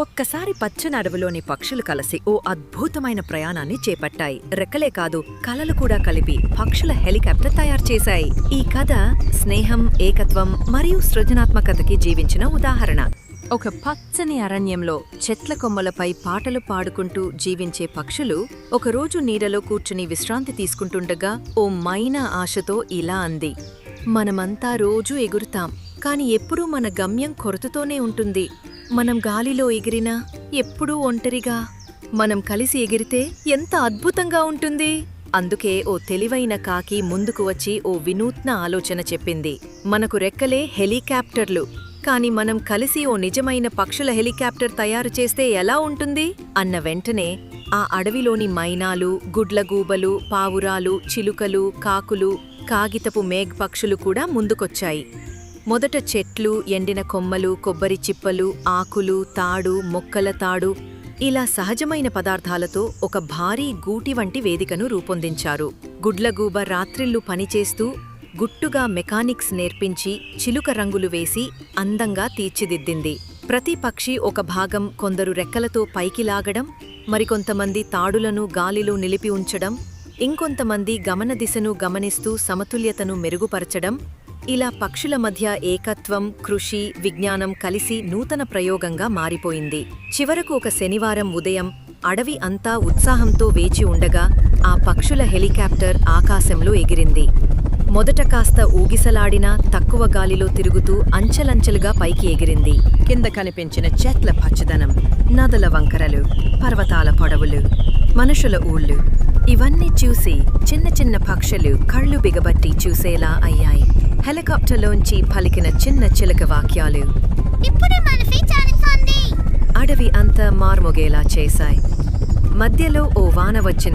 ఒక్కసారి పచ్చని అడవిలోని పక్షులు కలిసి ఓ అద్భుతమైన ప్రయాణాన్ని చేపట్టాయి. రెక్కలే కాదు కలలు కూడా కలిపి పక్షుల హెలికాప్టర్ తయారు చేశాయి. ఈ కథ స్నేహం ఏకత్వం మరియు సృజనాత్మకతకి జీవించిన ఉదాహరణ. ఒక పచ్చని అరణ్యంలో చెట్ల కొమ్మలపై పాటలు పాడుకుంటూ జీవించే పక్షులు ఒకరోజు నీడలో కూర్చుని విశ్రాంతి తీసుకుంటుండగా ఓ మైనా ఆశతో ఇలా అంది. మనమంతా రోజూ ఎగురుతాం కాని ఎప్పుడూ మన గమ్యం కొరతతోనే ఉంటుంది. మనం గాలిలో ఎగిరినా ఎప్పుడూ ఒంటరిగా. మనం కలిసి ఎగిరితే ఎంత అద్భుతంగా ఉంటుంది. అందుకే ఓ తెలివైన కాకి ముందుకు వచ్చి ఓ వినూత్న ఆలోచన చెప్పింది. మనకు రెక్కలే హెలికాప్టర్లు. కాని మనం కలిసి ఓ నిజమైన పక్షుల హెలికాప్టర్ తయారు చేస్తే ఎలా ఉంటుంది? అన్న వెంటనే ఆ అడవిలోని మైనాలు గుడ్లగూబలు పావురాలు చిలుకలు కాకులు కాగితపు మేఘ్ పక్షులు కూడా ముందుకొచ్చాయి. మొదట చెట్లు ఎండిన కొమ్మలు కొబ్బరి చిప్పలు ఆకులు తాడు మొక్కల తాడు ఇలా సహజమైన పదార్థాలతో ఒక భారీ గూటి వంటి వేదికను రూపొందించారు. గుడ్లగూబ రాత్రిళ్ళు పనిచేస్తూ గుట్టుగా మెకానిక్స్ నేర్పించి చిలుక రంగులు వేసి అందంగా తీర్చిదిద్దింది. ప్రతి పక్షి ఒక భాగం కొందరు రెక్కలతో పైకి లాగడం మరికొంతమంది తాడులను గాలిలో నిలిపి ఉంచడం ఇంకొంతమంది గమన దిశను గమనిస్తూ సమతుల్యతను మెరుగుపరచడం ఇలా పక్షుల మధ్య ఏకత్వం కృషి విజ్ఞానం కలిసి నూతన ప్రయోగంగా మారిపోయింది. చివరకు ఒక శనివారం ఉదయం అడవి అంతా ఉత్సాహంతో వేచి ఉండగా ఆ పక్షుల హెలికాప్టర్ ఆకాశంలో ఎగిరింది. మొదట కాస్త ఊగిసలాడినా తక్కువ గాలిలో తిరుగుతూ అంచెలంచెలుగా పైకి ఎగిరింది. కింద కనిపించిన చెట్ల పచ్చదనం నదుల వంకరలు పర్వతాల పొడవులు మనుషుల ఊళ్ళు ఇవన్నీ చూసి చిన్న చిన్న పక్షులు కళ్ళు బిగబట్టి చూసేలా అయ్యాయి. హెలికాప్టర్లోంచి పలికిన చిన్న చిలక వాక్యాలు. అడవి అంతా మార్మొగేలా చేశాయి. మధ్యలో ఓ వాన వచ్చిన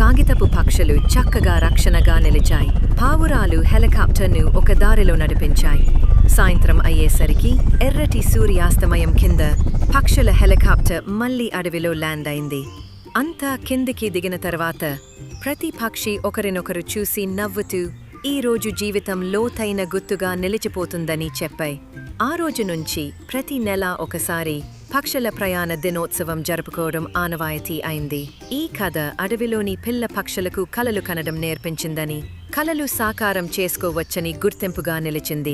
కాగితపు పక్షులు చక్కగా రక్షణగా నిలిచాయి. పావురాలు హెలికాప్టర్ను ఒక దారిలో నడిపించాయి. సాయంత్రం అయ్యేసరికి ఎర్రటి సూర్యాస్తమయం కింద పక్షుల హెలికాప్టర్ మళ్ళీ అడవిలో ల్యాండ్ అయింది. అంతా కిందికి దిగిన తర్వాత ప్రతి పక్షి ఒకరినొకరు చూసి నవ్వుతూ ఈ రోజు జీవితం లోతైన గుర్తుగా నిలిచిపోతుందని చెప్పాయి. ఆ రోజు నుంచి ప్రతి నెల ఒకసారి పక్షుల ప్రయాణ దినోత్సవం జరుపుకోవడం ఆనవాయితీ అయింది. ఈ కథ అడవిలోని పిల్ల పక్షులకు కలలు కనడం నేర్పించిందని కలలు సాకారం చేసుకోవచ్చని గుర్తింపుగా నిలిచింది.